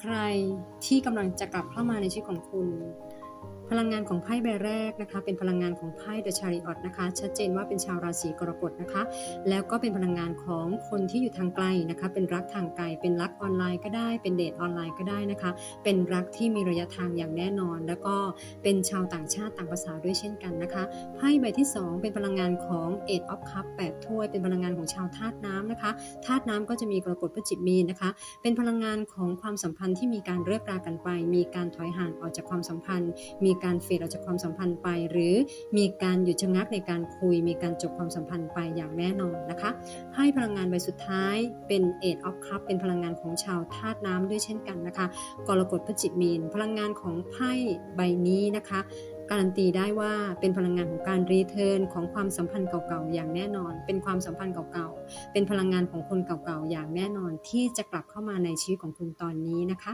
ใครที่กำลังจะกลับเข้ามาในชีวิตของคุณ พลังงานของไพ่ใบแรกนะคะ เป็นพลังงานของไพ่ The Chariot นะคะ ชัดเจนว่าเป็นชาวราศีกรกฎนะคะ แล้วก็เป็นพลังงานของคนที่อยู่ทางไกลนะคะ เป็นรักทางไกล เป็นรักออนไลน์ก็ได้ เป็นเดทออนไลน์ก็ได้นะคะ เป็นรักที่มีระยะทางอย่างแน่นอน แล้วก็เป็นชาวต่างชาติต่างภาษาด้วยเช่นกันนะคะไพ่ใบที่ 2 เป็นพลังงานของ Eight of Cup 8ถ้วย เป็นพลังงานของชาวธาตุน้ำนะคะธาตุน้ำก็จะมีกรกฎพฤศจิกมีนนะคะ เป็นพลังงานของความสัมพันธ์ที่มีการเลิกรากันไป มีการถอยห่างออกจากความสัมพันธ์ มีการเฟดออกจากความสัมพันธ์ไป หรือมีการหยุดชะงักในการคุย มีการจบความสัมพันธ์ไปอย่างแน่นอนนะคะไพ่พลังงานใบสุดท้ายเป็น Eight of Cup เป็นพลังงานของชาวธาตุน้ำด้วยเช่นกันนะคะกรกฎพฤศจิมีน พลังงานของไพ่ใบนี้นะคะการันตีได้ว่าเป็นพลังงานของการรีเทิร์นของความสัมพันธ์เก่าๆอย่างแน่นอน เป็นความสัมพันธ์เก่าๆ เป็นพลังงานของคนเก่าๆอย่างแน่นอนที่จะกลับเข้ามาในชีวิตของคุณตอนนี้นะคะ